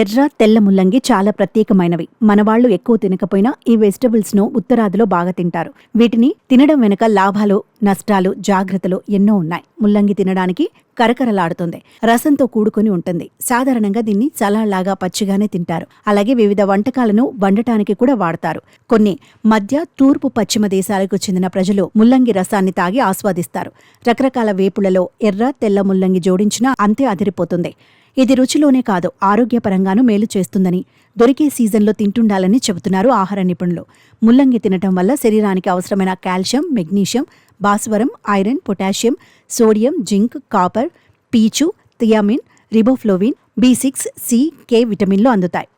ఎర్ర తెల్ల ముల్లంగి చాలా ప్రత్యేకమైనవి. మనవాళ్ళు ఎక్కువ తినకపోయినా ఈ వెజిటబుల్స్ను ఉత్తరాదిలో బాగా తింటారు. వీటిని తినడం వెనుక లాభాలు నష్టాలు జాగ్రత్తలు ఎన్నో ఉన్నాయి. ముల్లంగి తినడానికి కరకరలాడుతుంది. రసంతో కూడుకొని ఉంటుంది. సాధారణంగా దీన్ని సలాడ్లాగా పచ్చిగానే తింటారు. అలాగే వివిధ వంటకాలను వండటానికి కూడా వాడతారు. కొన్ని మధ్య తూర్పు పశ్చిమ దేశాలకు చెందిన ప్రజలు ముల్లంగి రసాన్ని తాగి ఆస్వాదిస్తారు. రకరకాల వేపులలో ఎర్ర తెల్ల ముల్లంగి జోడించినా అంతే అదిరిపోతుంది. ఇది రుచిలోనే కాదు ఆరోగ్యపరంగానూ మేలు చేస్తుందని దొరికే సీజన్లో తింటుండాలని చెబుతున్నారు ఆహార నిపుణులు. ముల్లంగి తినటం వల్ల శరీరానికి అవసరమైన కాల్షియం మెగ్నీషియం భాస్వరం iron potassium sodium zinc copper పీచు thiamine riboflavin B six C K విటమిన్లు అందుతాయి.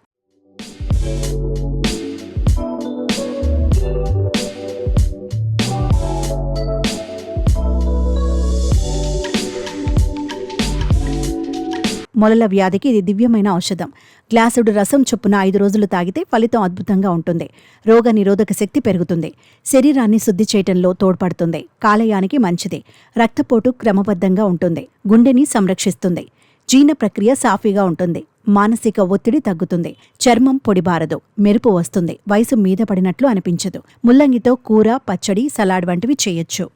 మొలల వ్యాధికి ఇది దివ్యమైన ఔషధం. గ్లాసుడు రసం చొప్పున ఐదు రోజులు తాగితే ఫలితం అద్భుతంగా ఉంటుంది. రోగ నిరోధక శక్తి పెరుగుతుంది. శరీరాన్ని శుద్ధి చేయటంలో తోడ్పడుతుంది. కాలేయానికి మంచిది. రక్తపోటు క్రమబద్ధంగా ఉంటుంది. గుండెని సంరక్షిస్తుంది. జీర్ణ ప్రక్రియ సాఫీగా ఉంటుంది. మానసిక ఒత్తిడి తగ్గుతుంది. చర్మం పొడిబారదు మెరుపు వస్తుంది. వయసు మీద పడినట్లు అనిపించదు. ముల్లంగితో కూర పచ్చడి సలాడ్ వంటివి చేయొచ్చు.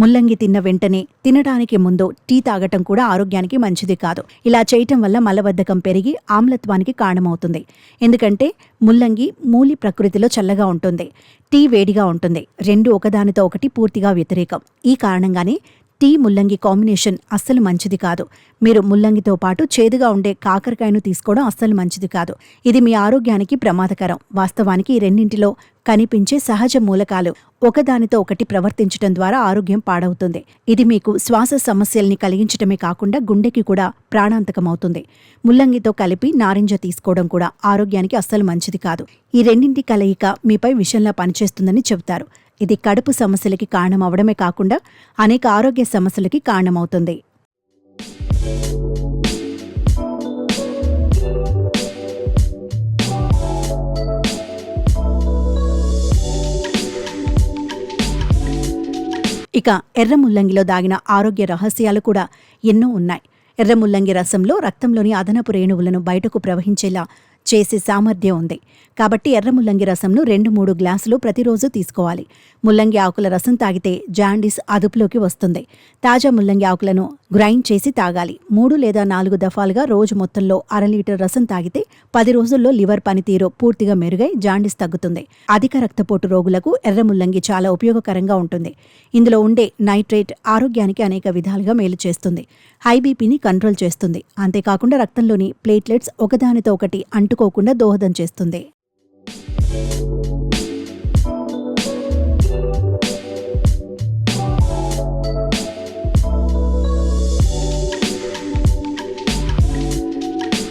ముల్లంగి తిన్న వెంటనే తినడానికి ముందు టీ తాగటం కూడా ఆరోగ్యానికి మంచిది కాదు. ఇలా చేయటం వల్ల మలబద్ధకం పెరిగి ఆమ్లత్వానికి కారణమవుతుంది. ఎందుకంటే ముల్లంగి మూలి ప్రకృతిలో చల్లగా ఉంటుంది. టీ వేడిగా ఉంటుంది. రెండు ఒకదానితో ఒకటి పూర్తిగా వ్యతిరేకం. ఈ కారణంగానే టీ ముల్లంగి కాంబినేషన్ అస్సలు మంచిది కాదు. మీరు ముల్లంగితో పాటు చేదుగా ఉండే కాకరకాయను తీసుకోవడం అస్సలు మంచిది కాదు. ఇది మీ ఆరోగ్యానికి ప్రమాదకరం. వాస్తవానికి ఈ రెండింటిలో కనిపించే సహజ మూలకాలు ఒకదానితో ఒకటి ప్రవర్తించడం ద్వారా ఆరోగ్యం పాడవుతుంది. ఇది మీకు శ్వాస సమస్యల్ని కలిగించడమే కాకుండా గుండెకి కూడా ప్రాణాంతకమవుతుంది. ముల్లంగితో కలిపి నారింజ తీసుకోవడం కూడా ఆరోగ్యానికి అస్సలు మంచిది కాదు. ఈ రెండింటి కలయిక మీపై విషయంలా పనిచేస్తుందని చెబుతారు. ఇది కడుపు సమస్యలకి కారణమవడమే కాకుండా అనేక ఆరోగ్య సమస్యలకి కారణమవుతుంది. ఇక ఎర్ర ముల్లంగిలో దాగిన ఆరోగ్య రహస్యాలు కూడా ఎన్నో ఉన్నాయి. ఎర్ర ముల్లంగి రసంలో రక్తంలోని అదనపు రేణువులను బయటకు ప్రవహించేలా చేసే సామర్థ్యం ఉంది. కాబట్టి ఎర్ర ముల్లంగి రసంను రెండు మూడు గ్లాసులు ప్రతిరోజు తీసుకోవాలి. ముల్లంగి ఆకుల రసం తాగితే జాండీస్ అదుపులోకి వస్తుంది. తాజా ముల్లంగి ఆకులను గ్రైండ్ చేసి తాగాలి. మూడు లేదా నాలుగు దఫాలుగా రోజు మొత్తంలో అర లీటర్ రసం తాగితే పది రోజుల్లో లివర్ పనితీరు పూర్తిగా మెరుగై జాండిస్ తగ్గుతుంది. అధిక రక్తపోటు రోగులకు ఎర్ర ముల్లంగి చాలా ఉపయోగకరంగా ఉంటుంది. ఇందులో ఉండే నైట్రేట్ ఆరోగ్యానికి అనేక విధాలుగా మేలు చేస్తుంది. హై బీపీని కంట్రోల్ చేస్తుంది. అంతేకాకుండా రక్తంలోని ప్లేట్లెట్స్ ఒకదానితో ఒకటి అంటుకోకుండా దోహదం చేస్తుంది.